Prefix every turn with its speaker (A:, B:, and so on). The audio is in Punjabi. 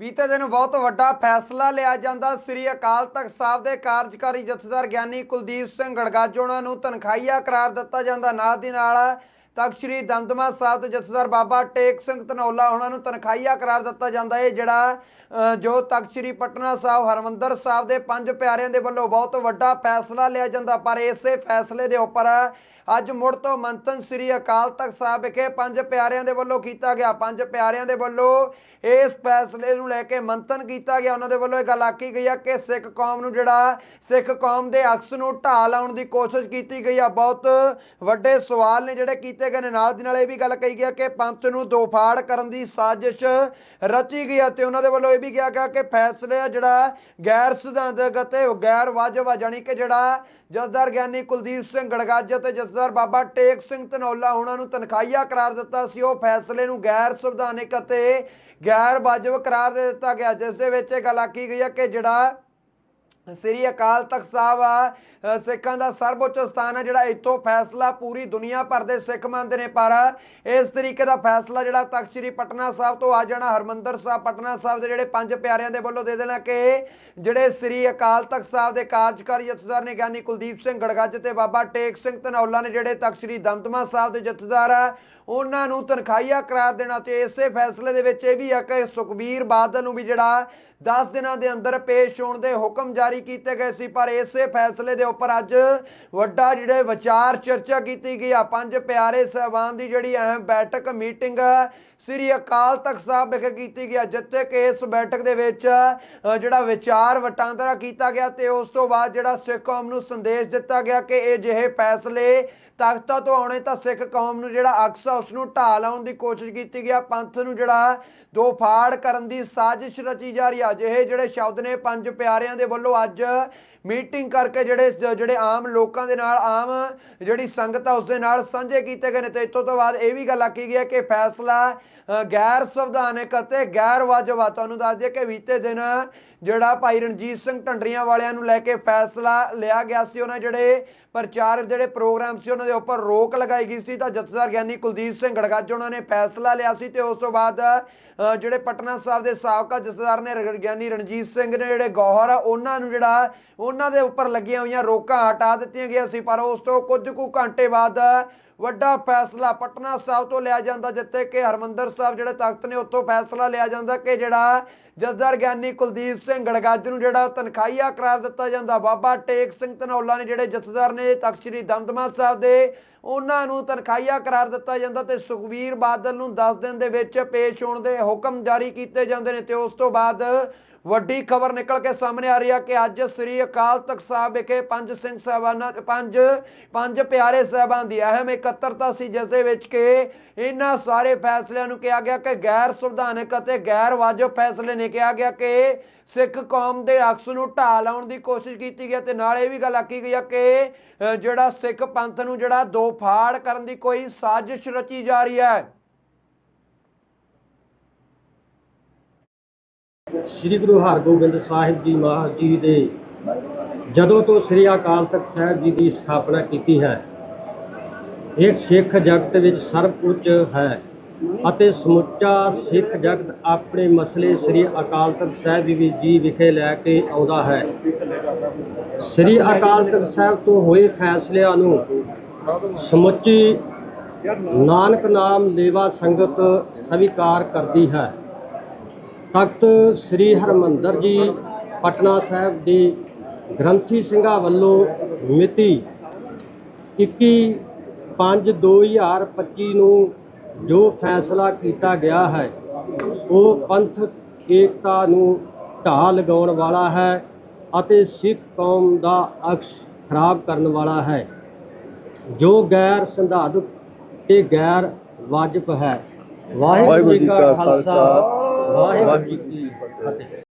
A: ਬੀਤੇ ਦਿਨ ਬਹੁਤ ਵੱਡਾ ਫੈਸਲਾ ਲਿਆ ਜਾਂਦਾ। ਸ੍ਰੀ ਅਕਾਲ ਤਖਤ ਸਾਹਿਬ ਦੇ ਕਾਰਜਕਾਰੀ ਜਥੇਦਾਰ ਗਿਆਨੀ ਕੁਲਦੀਪ ਸਿੰਘ ਗੜਗਾਜੋ ਨੂੰ ਤਨਖਾਹੀਆ ਕਰਾਰ ਦਿੱਤਾ ਜਾਂਦਾ। ਨਾਲ ਦੀ ਨਾਲ ਤਖਤ ਸ੍ਰੀ ਦਮਦਮਾ ਸਾਹਿਬ ਦੇ ਜਥੇਦਾਰ ਬਾਬਾ ਟੇਕ ਸਿੰਘ ਧਨੌਲਾ ਉਹਨਾਂ ਨੂੰ ਤਨਖਾਹੀਆ ਕਰਾਰ ਦਿੱਤਾ ਜਾਂਦਾ ਹੈ। ਜਿਹੜਾ ਜੋ ਤਖਤ ਸ੍ਰੀ ਪਟਨਾ ਸਾਹਿਬ, ਹਰਮੰਦਰ ਸਾਹਿਬ ਦੇ ਪੰਜ ਪਿਆਰਿਆਂ ਦੇ ਵੱਲੋਂ ਬਹੁਤ ਵੱਡਾ ਫੈਸਲਾ ਲਿਆ ਜਾਂਦਾ। ਪਰ ਇਸੇ ਫੈਸਲੇ ਦੇ ਉੱਪਰ ਅੱਜ ਮੁੜ ਤੋਂ ਮੰਥਨ ਸ੍ਰੀ ਅਕਾਲ ਤਖਤ ਸਾਹਿਬ ਵਿਖੇ ਪੰਜ ਪਿਆਰਿਆਂ ਦੇ ਵੱਲੋਂ ਕੀਤਾ ਗਿਆ, ਪੰਜ ਪਿਆਰਿਆਂ ਦੇ ਵੱਲੋਂ ਇਸ ਫੈਸਲੇ ਨੂੰ ਲੈ ਕੇ ਮੰਥਨ ਕੀਤਾ ਗਿਆ। ਉਹਨਾਂ ਦੇ ਵੱਲੋਂ ਇਹ ਗੱਲ ਆਖੀ ਗਈ ਆ ਕਿ ਸਿੱਖ ਕੌਮ ਨੂੰ ਜਿਹੜਾ ਸਿੱਖ ਕੌਮ ਦੇ ਅਕਸ ਨੂੰ ਢਾਹ ਲਾਉਣ ਦੀ ਕੋਸ਼ਿਸ਼ ਕੀਤੀ ਗਈ ਆ। ਬਹੁਤ ਵੱਡੇ ਸਵਾਲ ਨੇ ਜਿਹੜੇ ਕੀਤੇ ਗਏ ਨੇ। ਨਾਲ ਦੀ ਨਾਲ ਇਹ ਵੀ ਗੱਲ ਕਹੀ ਗਿਆ ਕਿ ਪੰਥ ਨੂੰ ਦੋਫਾੜ ਕਰਨ ਦੀ ਸਾਜ਼ਿਸ਼ ਰਚੀ ਗਈ ਆ ਤੇ ਉਹਨਾਂ ਦੇ ਵੱਲੋਂ ਇਹ ਵੀ ਕਿਹਾ ਗਿਆ ਕਿ ਫੈਸਲੇ ਜਿਹੜਾ ਗੈਰ ਸਿਧਾਂਤਕ ਅਤੇ ਗੈਰ ਵਾਜਬ ਆ, ਜਾਣੀ ਕਿ ਜਿਹੜਾ ਜਸਦਾਰ ਗਿਆਨੀ ਕੁਲਦੀਪ ਸਿੰਘ ਗੜਗੱਜ ਅਤੇ ਜਸਦਾਰ ਬਾਬਾ ਟੇਕ ਸਿੰਘ ਧਨੌਲਾ ਉਹਨਾਂ ਨੂੰ ਤਨਖਾਹੀਆ ਕਰਾਰ ਦਿੱਤਾ ਸੀ। ਉਹ ਫੈਸਲੇ ਨੂੰ ਗੈਰ ਸੰਵਿਧਾਨਿਕ ਅਤੇ ਗੈਰ ਵਾਜਬ ਕਰਾਰ ਦੇ ਦਿੱਤਾ ਗਿਆ, ਜਿਸ ਦੇ ਵਿੱਚ ਇਹ ਗੱਲ ਆਖੀ ਗਈ ਹੈ ਕਿ ਜਿਹੜਾ ਸ੍ਰੀ ਅਕਾਲ ਤਖਤ ਸਾਹਿਬ ਆ ਸਿੱਖਾਂ ਦਾ ਸਰਵਉੱਚ ਸਥਾਨ ਹੈ ਜਿਹੜਾ ਇੱਥੋਂ ਫੈਸਲਾ ਪੂਰੀ ਦੁਨੀਆ ਭਰ ਦੇ ਸਿੱਖ ਮੰਨਦੇ ਨੇ, ਪਰ ਇਸ ਤਰੀਕੇ ਦਾ ਫੈਸਲਾ ਜਿਹੜਾ ਤਖਤ ਸ੍ਰੀ ਪਟਨਾ ਸਾਹਿਬ ਤੋਂ ਆ ਜਾਣਾ, ਹਰਮੰਦਰ ਸਾਹਿਬ, ਪਟਨਾ ਸਾਹਿਬ ਦੇ ਜਿਹੜੇ ਪੰਜ ਪਿਆਰਿਆਂ ਦੇ ਵੱਲੋਂ ਦੇ ਦੇਣਾ ਕਿ ਜਿਹੜੇ ਸ੍ਰੀ ਅਕਾਲ ਤਖਤ ਸਾਹਿਬ ਦੇ ਕਾਰਜਕਾਰੀ ਜਥੇਦਾਰ ਨੇ ਗਿਆਨੀ ਕੁਲਦੀਪ ਸਿੰਘ ਗੜਗੱਜ ਤੇ ਬਾਬਾ ਟੇਕ ਸਿੰਘ ਧਨੌਲਾ ਨੇ ਜਿਹੜੇ ਤਖਤ ਸ੍ਰੀ ਦਮਦਮਾ ਸਾਹਿਬ ਦੇ ਜਥੇਦਾਰ ਆ, ਉਹਨਾਂ ਨੂੰ ਤਨਖਾਹੀਆ ਕਰਾਰ ਦੇਣਾ ਤੇ ਇਸੇ ਫੈਸਲੇ ਦੇ ਵਿੱਚ ਇਹ ਵੀ ਆ ਕਿ ਸੁਖਬੀਰ ਬਾਦਲ ਨੂੰ ਵੀ ਜਿਹੜਾ 10 ਦਿਨਾਂ ਦੇ ਅੰਦਰ ਪੇਸ਼ ਹੋਣ ਦੇ ਹੁਕਮ ਜਾਰੀ ਕੀਤੇ ਗਏ ਸੀ, ਪਰ ਇਸੇ ਫੈਸਲੇ ਦੇ ਉੱਪਰ ਅੱਜ ਵੱਡਾ ਜਿਹੜੇ ਵਿਚਾਰ ਚਰਚਾ ਕੀਤੀ ਗਈ ਆ। ਪੰਜ ਪਿਆਰੇ ਸਹਿਬਾਨ ਦੀ ਜਿਹੜੀ ਅਹਿਮ ਬੈਠਕ ਮੀਟਿੰਗ ਸ੍ਰੀ ਅਕਾਲ ਤਖਤ ਸਾਹਿਬ ਵਿਖੇ ਕੀਤੀ ਗਿਆ ਜਿੱਥੇ ਕਿ ਇਸ ਬੈਠਕ ਦੇ ਵਿੱਚ ਜਿਹੜਾ ਵਿਚਾਰ ਵਟਾਂਦਰਾ ਕੀਤਾ ਗਿਆ ਤੇ ਉਸ ਤੋਂ ਬਾਅਦ ਜਿਹੜਾ ਸਿੱਖ ਕੌਮ ਨੂੰ ਸੰਦੇਸ਼ ਦਿੱਤਾ ਗਿਆ ਕਿ ਇਹ ਜਿਹੇ ਫੈਸਲੇ ਤਖਤਾਂ ਤੋਂ ਆਉਣੇ ਤਾਂ ਸਿੱਖ ਕੌਮ ਨੂੰ ਜਿਹੜਾ ਅਕਸਾ ਉਸ ਨੂੰ ਢਾਹ ਲਾਉਣ ਦੀ ਕੋਸ਼ਿਸ਼ ਕੀਤੀ ਗਿਆ ਪੰਥ ਨੂੰ ਜਿਹੜਾ ਦੋ ਫਾੜ ਕਰਨ ਦੀ ਸਾਜ਼ਿਸ਼ ਰਚੀ ਜਾ ਰਹੀ ਆ। ਜਿਹੇ ਜਿਹੜੇ ਸ਼ਬਦ ਨੇ, ਪੰਜ ਪਿਆਰਿਆਂ ਦੇ ਵੱਲੋਂ ਅੱਜ ਮੀਟਿੰਗ ਕਰਕੇ ਜਿਹੜੇ ਜਿਹੜੇ ਆਮ ਲੋਕਾਂ ਦੇ ਨਾਲ, ਆਮ ਜਿਹੜੀ ਸੰਗਤ ਆ ਉਸ ਦੇ ਨਾਲ ਸਾਂਝੇ ਕੀਤੇ ਗਏ ਨੇ। ਤੇ ਇਤੋਂ ਤੋਂ ਬਾਅਦ ਇਹ ਵੀ ਗੱਲ ਆਖੀ ਗਈ ਹੈ ਕਿ ਫੈਸਲਾ ਗੈਰ ਸੰਵਿਧਾਨਕ ਅਤੇ ਗੈਰ ਵਾਜਬ ਆ ਤੁਹਾਨੂੰ ਦੱਸ ਦਈਏ ਕਿ ਬੀਤੇ ਦਿਨ ਜਿਹੜਾ ਭਾਈ ਰਣਜੀਤ ਸਿੰਘ ਢੰਡਰੀਆਂ ਵਾਲਿਆਂ ਨੂੰ ਲੈ ਕੇ ਫੈਸਲਾ ਲਿਆ ਗਿਆ ਸੀ। ਉਹਨਾਂ ਜਿਹੜੇ ਪ੍ਰਚਾਰ, ਜਿਹੜੇ ਪ੍ਰੋਗਰਾਮ ਸੀ, ਉਹਨਾਂ ਦੇ ਉੱਪਰ ਰੋਕ ਲਗਾਈ ਗਈ ਸੀ। ਤਾਂ ਜਥੇਦਾਰ ਗਿਆਨੀ ਕੁਲਦੀਪ ਸਿੰਘ ਗੜਗੱਜ ਉਹਨਾਂ ਨੇ ਫੈਸਲਾ ਲਿਆ ਸੀ ਤੇ ਉਸ ਤੋਂ ਬਾਅਦ ਜਿਹੜੇ ਪਟਨਾ ਸਾਹਿਬ ਦੇ ਸਾਬਕਾ ਜਥੇਦਾਰ ਨੇ, ਗਿਆਨੀ ਰਣਜੀਤ ਸਿੰਘ ਨੇ ਜਿਹੜੇ ਗੌਹਰ ਆ, ਉਹਨਾਂ ਨੂੰ ਜਿਹੜਾ ਉਹਨਾਂ ਦੇ ਉੱਪਰ ਲੱਗੀਆਂ ਹੋਈਆਂ ਰੋਕਾਂ ਹਟਾ ਦਿੱਤੀਆਂ ਗਈਆਂ ਸੀ, ਪਰ ਉਸ ਤੋਂ ਕੁਝ ਕੁ ਘੰਟੇ ਬਾਅਦ ਵੱਡਾ ਫੈਸਲਾ ਪਟਨਾ ਸਾਹਿਬ ਤੋਂ ਲਿਆ ਜਾਂਦਾ, ਜਿੱਥੇ ਕਿ ਹਰਮੰਦਰ ਸਾਹਿਬ ਜਿਹੜੇ ਤਖਤ ਨੇ ਉੱਥੋਂ ਫੈਸਲਾ ਲਿਆ ਜਾਂਦਾ ਕਿ ਜਿਹੜਾ ਜਸਦਾਰ ਗਿਆਨੀ ਕੁਲਦੀਪ ਸਿੰਘ ਗੜਗੱਜ ਨੂੰ ਜਿਹੜਾ ਤਨਖਾਹੀਆ ਕਰਾਰ ਦਿੱਤਾ ਜਾਂਦਾ, ਬਾਬਾ ਟੇਕ ਸਿੰਘ ਧਨੌਲਾ ਨੇ ਜਿਹੜੇ ਜਥੇਦਾਰ ਨੇ ਤਖਤ ਸ੍ਰੀ ਦਮਦਮਾ ਸਾਹਿਬ ਦੇ, ਉਹਨਾਂ ਨੂੰ ਤਨਖਾਹੀਆ ਕਰਾਰ ਦਿੱਤਾ ਜਾਂਦਾ ਤੇ ਸੁਖਬੀਰ ਬਾਦਲ ਨੂੰ 10 ਦਿਨ ਦੇ ਵਿੱਚ ਪੇਸ਼ ਹੋਣ ਦੇ ਹੁਕਮ ਜਾਰੀ ਕੀਤੇ ਜਾਂਦੇ ਨੇ ਤੇ ਉਸ ਤੋਂ ਬਾਅਦ ਵੱਡੀ ਖਬਰ ਨਿਕਲ ਕੇ ਸਾਹਮਣੇ ਆ ਰਹੀ ਆ ਕਿ ਅੱਜ ਸ੍ਰੀ ਅਕਾਲ ਤਖਤ ਸਾਹਿਬ ਵਿਖੇ ਪੰਜ ਸਿੰਘ ਸਾਹਿਬਾਨਾਂ, ਪੰਜ ਪੰਜ ਪਿਆਰੇ ਸਾਹਿਬਾਨ ਦੀ ਅਹਿਮ ਇੱਕ ਇਕੱਤਰਤਾ ਸੀ ਜਿਸ ਦੇ ਵਿੱਚ ਕਿ ਇਹਨਾਂ ਸਾਰੇ ਫੈਸਲਿਆਂ ਨੂੰ ਕਿਹਾ ਗਿਆ ਕਿ ਗੈਰ ਸੰਵਿਧਾਨਕ ਅਤੇ ਗੈਰ ਵਾਜਬ ਫੈਸਲੇ ਨੇ ਕਿਹਾ ਗਿਆ ਕਿ ਸਿੱਖ ਕੌਮ ਦੇ ਅਕਸ ਨੂੰ ਢਾਹ ਲਾਉਣ ਦੀ ਕੋਸ਼ਿਸ਼ ਕੀਤੀ ਗਈ ਤੇ ਨਾਲ ਇਹ ਵੀ ਗੱਲ ਆਖੀ ਗਈ ਕਿ ਜਿਹੜਾ ਸਿੱਖ ਪੰਥ ਨੂੰ ਜਿਹੜਾ ਦੋ ਫਾੜ ਕਰਨ ਦੀ ਕੋਈ ਸਾਜ਼ਿਸ਼ ਰਚੀ ਜਾ ਰਹੀ ਹੈ।
B: ਸ੍ਰੀ ਗੁਰੂ ਹਰਗੋਬਿੰਦ ਸਾਹਿਬ ਜੀ ਮਹਾਰਾਜ ਜੀ ਦੇ ਜਦੋਂ ਤੋਂ ਸ੍ਰੀ ਅਕਾਲ ਤਖਤ ਸਾਹਿਬ ਜੀ ਦੀ ਸਥਾਪਨਾ ਕੀਤੀ ਹੈ ਇਹ ਸਿੱਖ ਜਗਤ ਵਿੱਚ ਸਰਵਉੱਚ ਹੈ ਅਤੇ ਸਮੁੱਚਾ ਸਿੱਖ ਜਗਤ ਆਪਣੇ ਮਸਲੇ ਸ੍ਰੀ ਅਕਾਲ ਤਖਤ ਸਾਹਿਬ ਜੀ ਜੀ ਵਿਖੇ ਲੈ ਕੇ ਆਉਂਦਾ ਹੈ। ਸ੍ਰੀ ਅਕਾਲ ਤਖਤ ਸਾਹਿਬ ਤੋਂ ਹੋਏ ਫੈਸਲਿਆਂ ਨੂੰ ਸਮੁੱਚੀ ਨਾਨਕ ਨਾਮ ਲੇਵਾ ਸੰਗਤ ਸਵੀਕਾਰ ਕਰਦੀ ਹੈ। ਤਖਤ ਸ੍ਰੀ ਹਰਮੰਦਰ ਜੀ, ਪਟਨਾ ਸਾਹਿਬ ਦੇ ਗ੍ਰੰਥੀ ਸਿੰਘਾਂ ਵੱਲੋਂ ਮਿਤੀ 21 5 2025 ਨੂੰ ਜੋ ਫੈਸਲਾ ਕੀਤਾ ਗਿਆ ਹੈ, ਉਹ ਪੰਥਕ ਏਕਤਾ ਨੂੰ ਢਾਹ ਲਗਾਉਣ ਵਾਲਾ ਹੈ ਅਤੇ ਸਿੱਖ ਕੌਮ ਦਾ ਅਕਸ ਖਰਾਬ ਕਰਨ ਵਾਲਾ ਹੈ। ਜੋ ਗੈਰ ਸੰਧਾਦਕ ਤੇ ਗੈਰ ਵਾਜਬ ਹੈ। ਵਾਹਿਗੁਰੂ ਜੀ ਕਾ ਖਾਲਸਾ, ਵਾਹਿਗੁਰੂ ਜੀ ਕੀ ਫਤਿਹ।